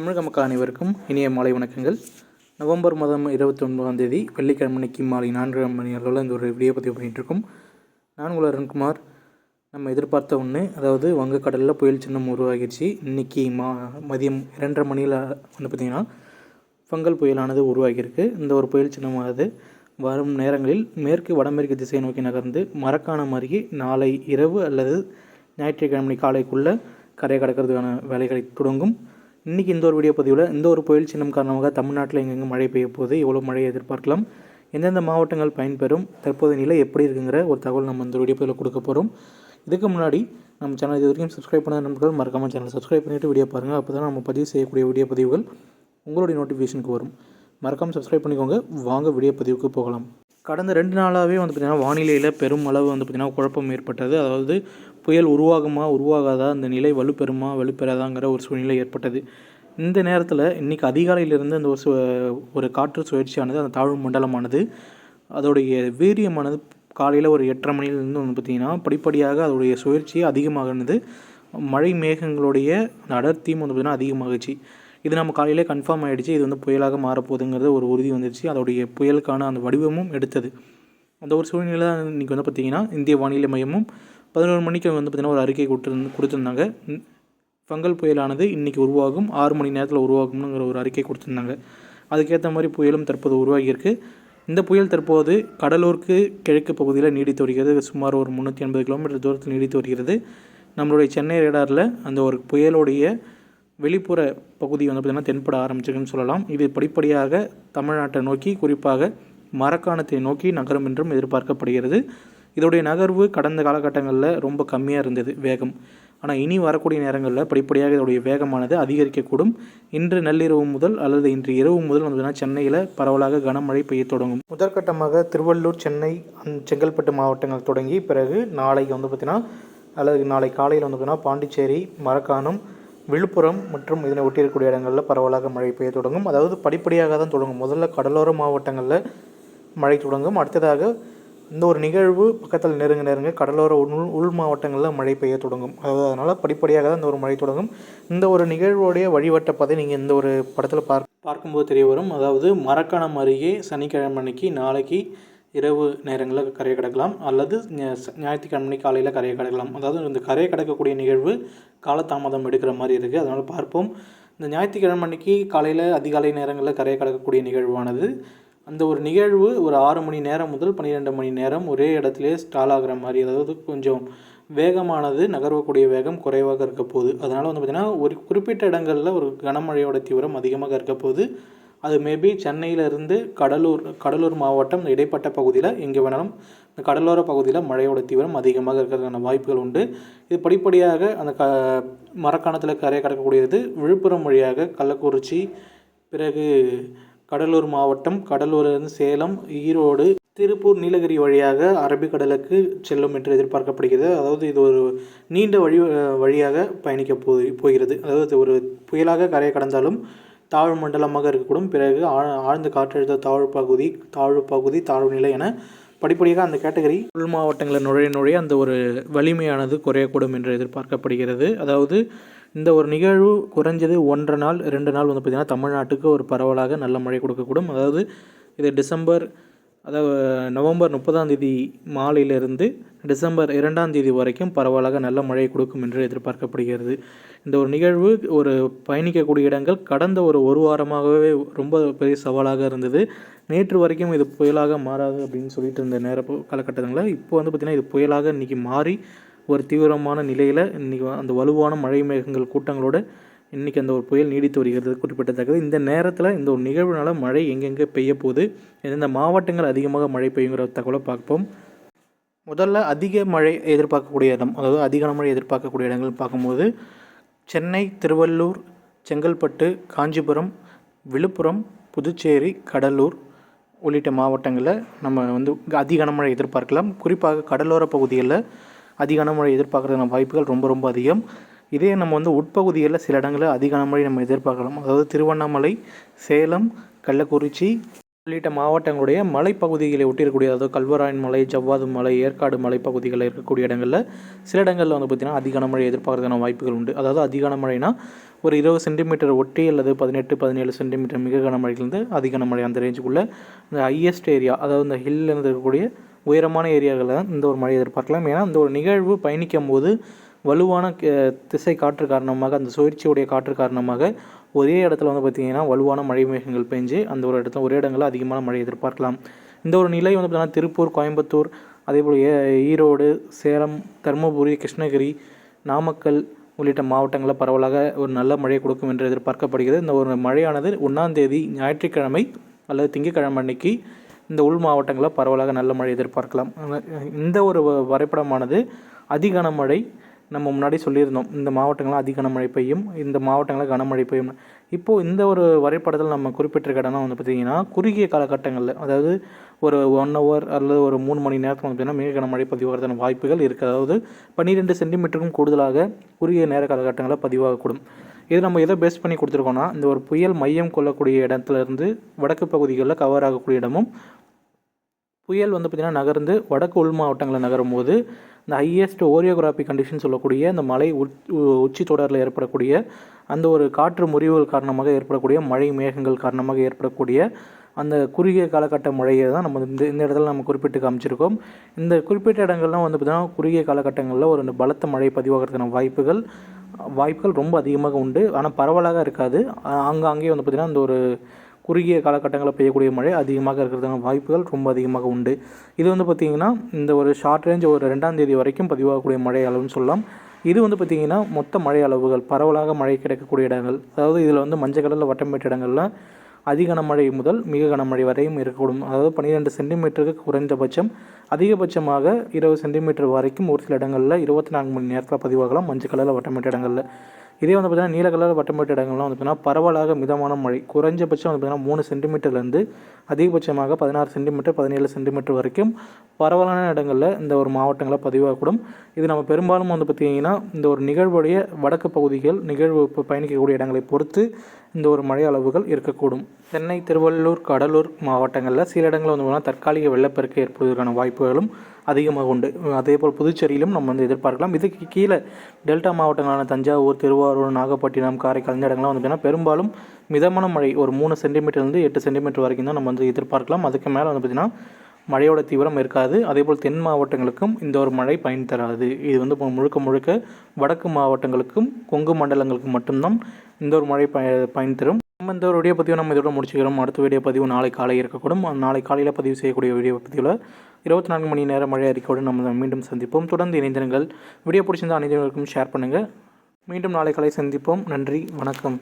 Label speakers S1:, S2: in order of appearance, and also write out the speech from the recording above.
S1: தமிழக மக்கள் அனைவருக்கும் இனிய மாலை வணக்கங்கள். நவம்பர் மாதம் இருபத்தி ஒன்பதாம் தேதி வெள்ளிக்கிழமைக்கு மாலை நான்கு மணி அளவில் இந்த ஒரு வீடியோ பதிவு பண்ணிகிட்ருக்கோம் நான் உங்கள் அருண்குமார். நம்ம எதிர்பார்த்த ஒன்று அதாவது வங்கக்கடலில் புயல் சின்னம் உருவாகிடுச்சு. இன்றைக்கி மா மதியம் இரண்டரை மணியில் வந்து பார்த்திங்கன்னா ஃபங்கல் புயலானது உருவாகியிருக்கு. இந்த ஒரு புயல் சின்னமானது வரும் நேரங்களில் மேற்கு வடமேற்கு திசை நோக்கி நகர்ந்து மரக்காணம் அருகே நாளை இரவு அல்லது ஞாயிற்றுக்கிழமை காலைக்குள்ளே கரை கடக்கிறதுக்கான வேலைகளை தொடங்கும். இன்றைக்கி இந்த ஒரு வீடியோ பதிவில் இந்த ஒரு புயல் சின்னம் காரணமாக தமிழ்நாட்டில் எங்கெங்கே மழை பெய்ய போகுது எவ்வளோ மழையை எதிர்பார்க்கலாம் எந்தெந்த மாவட்டங்கள் பயன்பெறும் தற்போதைய நிலை எப்படி இருக்குங்கிற ஒரு தகவல் நம்ம இந்த வீடியோ பதிவில் கொடுக்க போகிறோம் இதுக்கு முன்னாடி நம்ம சேனல் இது வரைக்கும் சப்ஸ்கிரைப் பண்ண நண்பர்கள் மறக்காமல் சேனல் சப்ஸ்கிரைப் பண்ணிவிட்டு வீடியோ பாருங்கள் அப்போ தான் நம்ம பதிவு செய்யக்கூடிய வீடியோ பதிவுகள் உங்களுடைய நோட்டிஃபிகேஷனுக்கு வரும். மறக்காமல் சப்ஸ்கிரைப் பண்ணிக்கோங்க. வாங்க வீடியோ பதிவுக்கு போகலாம். கடந்த ரெண்டு நாளாகவே வந்து பார்த்திங்கன்னா வானிலையில் பெரும் அளவு வந்து பார்த்திங்கன்னா குழப்பம் ஏற்பட்டது. அதாவது புயல் உருவாகுமா உருவாகாதா அந்த நிலை வலுப்பெறுமா வலுப்பெறாதாங்கிற ஒரு சூழ்நிலை ஏற்பட்டது. இந்த நேரத்தில் இன்றைக்கி அதிகாலையிலிருந்து அந்த ஒரு சு ஒரு காற்று சுழற்சியானது அந்த தாழ்வு மண்டலமானது அதோடைய வீரியமானது காலையில் ஒரு எட்டரை மணிலேருந்து வந்து பார்த்திங்கன்னா படிப்படியாக அதோடைய சுழற்சி அதிகமாகினது. மழை மேகங்களுடைய அந்த அடர்த்தியும் வந்து பார்த்திங்கன்னா அதிகமாகிடுச்சு இது நம்ம காலையிலே கன்ஃபார்ம் ஆகிடுச்சு இது வந்து புயலாக மாறப்போகுதுங்கிறது ஒரு உறுதி வந்துடுச்சு அதோடைய புயலுக்கான அந்த வடிவமும் எடுத்தது. அந்த ஒரு சூழ்நிலை இன்றைக்கி வந்து பார்த்திங்கன்னா இந்திய வானிலை மையமும் பதினோரு மணிக்கு வந்து பார்த்திங்கன்னா ஒரு அறிக்கை கொடுத்துருந்து கொடுத்துருந்தாங்க. ஃபங்கல் புயலானது இன்றைக்கி உருவாகும். ஆறு மணி நேரத்தில் உருவாகும்ங்கிற ஒரு அறிக்கை கொடுத்துருந்தாங்க. அதுக்கேற்ற மாதிரி புயலும் தற்போது உருவாகியிருக்கு. இந்த புயல் தற்போது கடலூருக்கு கிழக்கு பகுதியில் நீடித்து வருகிறது. சுமார் ஒரு முந்நூற்றி எண்பது கிலோமீட்டர் தூரத்தில் நீடித்து வருகிறது. நம்மளுடைய சென்னை ரேடாரில் அந்த ஒரு புயலுடைய வெளிப்புற பகுதி வந்து பார்த்திங்கன்னா தென்பட ஆரம்பிச்சிருக்குன்னு சொல்லலாம். இது படிப்படியாக தமிழ்நாட்டை நோக்கி குறிப்பாக மரக்காணத்தை நோக்கி நகரும் என்றும் எதிர்பார்க்கப்படுகிறது. இதோடைய நகர்வு கடந்த காலகட்டங்களில் ரொம்ப கம்மியாக இருந்தது வேகம். ஆனால் இனி வரக்கூடிய நேரங்களில் படிப்படியாக இதோடைய வேகமானது அதிகரிக்கக்கூடும். இன்று நள்ளிரவு முதல் அல்லது இன்று இரவு முதல் வந்து சென்னையில் பரவலாக கனமழை பெய்ய தொடங்கும். முதற்கட்டமாக திருவள்ளூர் சென்னை செங்கல்பட்டு மாவட்டங்கள் தொடங்கி பிறகு நாளைக்கு வந்து பார்த்திங்கன்னா அல்லது நாளை காலையில் வந்து பார்த்திங்கன்னா பாண்டிச்சேரி மரக்காணம் விழுப்புரம் மற்றும் இதனை ஒட்டியிருக்கக்கூடிய இடங்களில் பரவலாக மழை பெய்ய தொடங்கும். அதாவது படிப்படியாக தான் தொடங்கும். முதல்ல கடலோர மாவட்டங்களில் மழை தொடங்கும். அடுத்ததாக இந்த ஒரு நிகழ்வு பக்கத்தில் நெருங்க நெருங்க கடலோர உள் உள் மாவட்டங்களில் மழை பெய்ய தொடங்கும். அதாவது அதனால் படிப்படியாக தான் இந்த ஒரு மழை தொடங்கும். இந்த ஒரு நிகழ்வுடைய வழிவட்ட பாதை நீங்கள் இந்த ஒரு படத்தில் பார்க் பார்க்கும்போது தெரிய வரும். அதாவது மரக்காணம் அருகே சனிக்கிழமை அன்னைக்கு நாளைக்கு இரவு நேரங்களில் கரையை கடக்கலாம். அல்லது ஞாயிற்றுக்கிழமை காலையில் கரையை கடக்கலாம். அதாவது இந்த கரையை கடக்கக்கூடிய நிகழ்வு காலதாமதம் எடுக்கிற மாதிரி இருக்குது அதனால் பார்ப்போம். இந்த ஞாயிற்றுக்கிழமை அன்னைக்கு காலையில் அதிகாலை நேரங்களில் கரையை கடக்கக்கூடிய நிகழ்வானது. அந்த ஒரு நிகழ்வு ஒரு ஆறு மணி நேரம் முதல் பன்னிரெண்டு மணி நேரம் ஒரே இடத்துலையே ஸ்டால் ஆகிற மாதிரி அதாவது கொஞ்சம் வேகமானது நகர்வக்கூடிய வேகம் குறைவாக இருக்க போகுது. அதனால் வந்து பார்த்திங்கன்னா ஒரு குறிப்பிட்ட இடங்களில் ஒரு கனமழையோட தீவிரம் அதிகமாக இருக்க போகுது. அது மேபி சென்னையிலேருந்து கடலூர் கடலூர் மாவட்டம் இடைப்பட்ட பகுதியில் எங்கே வேணாலும் இந்த கடலோர பகுதியில் மழையோட தீவிரம் அதிகமாக இருக்கிறதுக்கான வாய்ப்புகள் உண்டு. இது படிப்படியாக அந்த க மரக்காணத்தில் கரையை கடக்கக்கூடியது. விழுப்புரம் வழியாக கள்ளக்குறிச்சி பிறகு கடலூர் மாவட்டம் கடலூரிலிருந்து சேலம் ஈரோடு திருப்பூர் நீலகிரி வழியாக அரபிக்கடலுக்கு செல்லும் என்று எதிர்பார்க்கப்படுகிறது. அதாவது இது ஒரு நீண்ட வழி வழியாக பயணிக்க போய் போகிறது. அதாவது ஒரு புயலாக கரையை கடந்தாலும் தாழ்வு மண்டலமாக இருக்கக்கூடும். பிறகு ஆழ்ந்த காற்றழுத்த தாழ்வு பகுதி தாழ்வு பகுதி தாழ்வு நிலை என படிப்படியாக அந்த கேட்டகரி உள் மாவட்டங்களில் நுழைய நுழைய அந்த ஒரு வலிமையானது குறையக்கூடும் என்று எதிர்பார்க்கப்படுகிறது. அதாவது இந்த ஒரு நிகழ்வு குறைஞ்சது ஒன்றரை நாள் ரெண்டு நாள் வந்து பார்த்திங்கன்னா தமிழ்நாட்டுக்கு ஒரு பரவலாக நல்ல மழை கொடுக்கக்கூடும். அதாவது இது டிசம்பர் அதாவது நவம்பர் முப்பதாம் தேதி மாலையிலிருந்து டிசம்பர் இரண்டாம் தேதி வரைக்கும் பரவலாக நல்ல மழை கொடுக்கும் என்று எதிர்பார்க்கப்படுகிறது. இந்த ஒரு நிகழ்வு ஒரு பயணிக்கக்கூடிய இடங்கள் கடந்த ஒரு ஒரு வாரமாகவே ரொம்ப பெரிய சவாலாக இருந்தது. நேற்று வரைக்கும் இது புயலாக மாறாது அப்படின்னு சொல்லிட்டு இருந்த நேர காலகட்டங்களில் இப்போ வந்து பார்த்திங்கன்னா இது புயலாக இன்றைக்கி மாறி ஒரு தீவிரமான நிலையில் இன்றைக்கி அந்த வலுவான மழை மேகங்கள் கூட்டங்களோடு இன்றைக்கி அந்த ஒரு புயல் நீடித்து வருகிறது. குறிப்பிட்டத்தக்கது. இந்த நேரத்தில் இந்த ஒரு நிகழ்வுனால மழை எங்கெங்கே பெய்ய போகுது எந்தெந்த மாவட்டங்கள் அதிகமாக மழை பெய்யுங்கிற தகவலை பார்ப்போம். முதல்ல அதிக மழை எதிர்பார்க்கக்கூடிய இடம் அதாவது அதிக மழை எதிர்பார்க்கக்கூடிய இடங்கள் பார்க்கும்போது சென்னை திருவள்ளூர் செங்கல்பட்டு காஞ்சிபுரம் விழுப்புரம் புதுச்சேரி கடலூர் உள்ளிட்ட மாவட்டங்களில் நம்ம வந்து அதிக கனமழை எதிர்பார்க்கலாம். குறிப்பாக கடலோர பகுதிகளில் அதிக கனமழை எதிர்பார்க்குறதுக்கான வாய்ப்புகள் ரொம்ப ரொம்ப அதிகம். இதே நம்ம வந்து உட்பகுதிகளில் சில இடங்களில் அதிக கனமழை நம்ம எதிர்பார்க்கலாம். அதாவது திருவண்ணாமலை சேலம் கள்ளக்குறிச்சி உள்ளிட்ட மாவட்டங்களுடைய மலைப்பகுதிகளை ஒட்டியிருக்கக்கூடிய அதாவது கல்வராயன் மலை ஜவ்வாது மலை ஏற்காடு மலைப்பகுதிகளில் இருக்கக்கூடிய இடங்களில் சில இடங்களில் வந்து பார்த்திங்கன்னா அதிக கனமழை எதிர்பார்க்கறதுக்கான வாய்ப்புகள் உண்டு. அதாவது அதிக கனமழைனா ஒரு இருபது சென்டிமீட்டர் ஒட்டி அல்லது பதினெட்டு பதினேழு சென்டிமீட்டர் மிக கனமழையிலேருந்து அதிக கனமழை அந்த ரேஞ்சுக்குள்ளே இந்த ஹையஸ்ட் ஏரியா அதாவது இந்த ஹில்லேருந்து இருக்கக்கூடிய உயரமான ஏரியாவில் இந்த ஒரு மழை எதிர்பார்க்கலாம். ஏன்னா இந்த ஒரு நிகழ்வு பயணிக்கும் போது வலுவான திசை காற்று காரணமாக அந்த சுழற்சியுடைய காற்று காரணமாக ஒரே இடத்துல வந்து பார்த்திங்கன்னா வலுவான மழை மேகங்கள் பெஞ்சு அந்த ஒரு இடத்துல ஒரே இடங்களில் அதிகமான மழை எதிர்பார்க்கலாம். இந்த ஒரு நிலை வந்து பார்த்திங்கன்னா திருப்பூர் கோயம்புத்தூர் அதே போல் ஈரோடு சேலம் தருமபுரி கிருஷ்ணகிரி நாமக்கல் உள்ளிட்ட மாவட்டங்களில் பரவலாக ஒரு நல்ல மழை கொடுக்கும் என்று எதிர்பார்க்கப்படுகிறது. இந்த ஒரு மழையானது ஒன்றாம் தேதி ஞாயிற்றுக்கிழமை அல்லது திங்கட்கிழமை அன்னைக்கு இந்த உள் மாவட்டங்களில் பரவலாக நல்ல மழை எதிர்பார்க்கலாம். இந்த ஒரு வ- வரைபடமானது அதிக கனமழை நம்ம முன்னாடி சொல்லியிருந்தோம். இந்த மாவட்டங்களில் அதிக கனமழை பெய்யும் இந்த மாவட்டங்களில் கனமழை பெய்யும். இப்போது இந்த ஒரு வரைபடத்தில் நம்ம குறிப்பிட்டிருக்க இடம்லாம் வந்து பார்த்திங்கன்னா குறுகிய காலகட்டங்களில் அதாவது ஒரு ஒன் ஹவர் அல்லது ஒரு மூணு மணி நேரத்தில் வந்து பார்த்திங்கன்னா மிக கனமழை பதிவாகிறதான வாய்ப்புகள் இருக்குது அதாவது பன்னிரெண்டு சென்டிமீட்டருக்கும் கூடுதலாக குறுகிய நேர காலகட்டங்களில் பதிவாகக்கூடும். இது நம்ம எதை பேஸ் பண்ணி கொடுத்துருக்கோம்னா இந்த ஒரு புயல் மையம் கொள்ளக்கூடிய இடத்துல இருந்து வடக்கு பகுதிகளில் கவர் ஆகக்கூடிய இடமும் புயல் வந்து பார்த்திங்கன்னா நகர்ந்து வடக்கு உள் மாவட்டங்களில் நகரும் போது இந்த ஹையஸ்ட் ஓரியோகிராஃபி கண்டிஷன் சொல்லக்கூடிய இந்த மலை உ- உச்சி தொடரில் ஏற்படக்கூடிய அந்த ஒரு காற்று முறிவுகள் காரணமாக ஏற்படக்கூடிய மழை மேகங்கள் காரணமாக ஏற்படக்கூடிய அந்த குறுகிய காலகட்ட மழையை தான் நம்ம இந்த இந்த இடத்துல நம்ம குறிப்பிட்டு காமிச்சிருக்கோம். இந்த குறிப்பிட்ட இடங்கள்லாம் வந்து பார்த்திங்கன்னா குறுகிய காலகட்டங்களில் ஒரு பலத்த மழை பதிவாகிறதுக்கான வாய்ப்புகள் வாய்ப்புகள் ரொம்ப அதிகமாக உண்டு. ஆனால் பரவலாக இருக்காது. ஆங்காங்கே வந்து பார்த்திங்கன்னா இந்த ஒரு குறுகிய காலகட்டங்களில் பெய்யக்கூடிய மழை அதிகமாக இருக்கிறதுக்கான வாய்ப்புகள் ரொம்ப அதிகமாக உண்டு. இது வந்து பார்த்திங்கன்னா இந்த ஒரு ஷார்ட் ரேஞ்ச் ஒரு ரெண்டாம் தேதி வரைக்கும் பதிவாகக்கூடிய மழை அளவுன்னு சொல்லலாம். இது வந்து பார்த்திங்கன்னா மொத்த மழை அளவுகள் பரவலாக மழை கிடைக்கக்கூடிய இடங்கள் அதாவது இதில் வந்து மஞ்சள் கலரில் வட்டமிட்ட இடங்கள்லாம் அதி கனமழை முதல் மிக கனமழை வரையும் இருக்கக்கூடும். அதாவது பன்னிரெண்டு சென்டிமீட்டருக்கு குறைந்தபட்சம் அதிகபட்சமாக இருபது சென்டிமீட்டர் வரைக்கும் ஒரு சில இடங்களில் இருபத்தி நான்கு மணி நேரத்தில் பதிவாகலாம். மஞ்சள் கலரில் வட்டமிட்ட இடங்களில். இதே வந்து பார்த்திங்கன்னா நீல கலர் வட்டமிட்ட இடங்கள்லாம் வந்து பார்த்திங்கன்னா பரவலாக மிதமான மழை. குறைஞ்சபட்சம் வந்து பார்த்திங்கன்னா மூணு சென்டிமீட்டர்லேருந்து அதிகபட்சமாக பதினாறு சென்டிமீட்டர் பதினேழு சென்டிமீட்டர் வரைக்கும் பரவலான இடங்களில் இந்த ஒரு மாவட்டங்களை பதிவாகக்கூடும். இது நம்ம பெரும்பாலும் வந்து பார்த்திங்கன்னா இந்த ஒரு நிகழ்வுடைய வடக்கு பகுதிகள் நிகழ்வு இப்போ பயணிக்கக்கூடிய இடங்களை பொறுத்து இந்த ஒரு மழை அளவுகள் இருக்கக்கூடும். சென்னை திருவள்ளூர் கடலூர் மாவட்டங்களில் சில இடங்களில் வந்து பார்த்தீங்கன்னா தற்காலிக வெள்ளப்பெருக்கு ஏற்படுவதற்கான வாய்ப்புகளும் அதிகமாக உண்டு. அதே போல் புதுச்சேரியிலும் நம்ம வந்து எதிர்பார்க்கலாம். இதுக்கு கீழே டெல்டா மாவட்டங்களான தஞ்சாவூர் திருவாரூர் நாகப்பட்டினம் காரைக்கால் இந்த இடங்கள்லாம் வந்து பார்த்தீங்கன்னா பெரும்பாலும் மிதமான மழை ஒரு மூணு சென்டிமீட்டர்லேருந்து எட்டு சென்டிமீட்டர் வரைக்கும் தான் நம்ம வந்து எதிர்பார்க்கலாம். அதுக்கு மேலே வந்து பார்த்திங்கன்னா மழையோட தீவிரம் இருக்காது. அதேபோல் தென் மாவட்டங்களுக்கும் இந்த ஒரு மழை பயன் தராது. இது வந்து முழுக்க முழுக்க வடக்கு மாவட்டங்களுக்கும் கொங்கு மண்டலங்களுக்கும் மட்டும்தான் இந்த ஒரு மழை பய பயன் தரும். நம்ம இந்த ஒரு வீடியோ பதிவு நம்ம இதோட முடிச்சுக்கிறோம். அடுத்த வீடியோ பதிவு நாளை காலை இருக்கக்கூடும். நாளை காலையில் பதிவு செய்யக்கூடிய வீடியோ பதிவில் இருபத்தி நான்கு மணி நேரம் மழை அறிக்கையோடு நம்ம மீண்டும் சந்திப்போம். தொடர்ந்து இணைந்திருங்கள். வீடியோ பிடிச்சிருந்த அனைவருக்கும் ஷேர் பண்ணுங்கள் மீண்டும் நாளை காலை சந்திப்போம். நன்றி. வணக்கம்.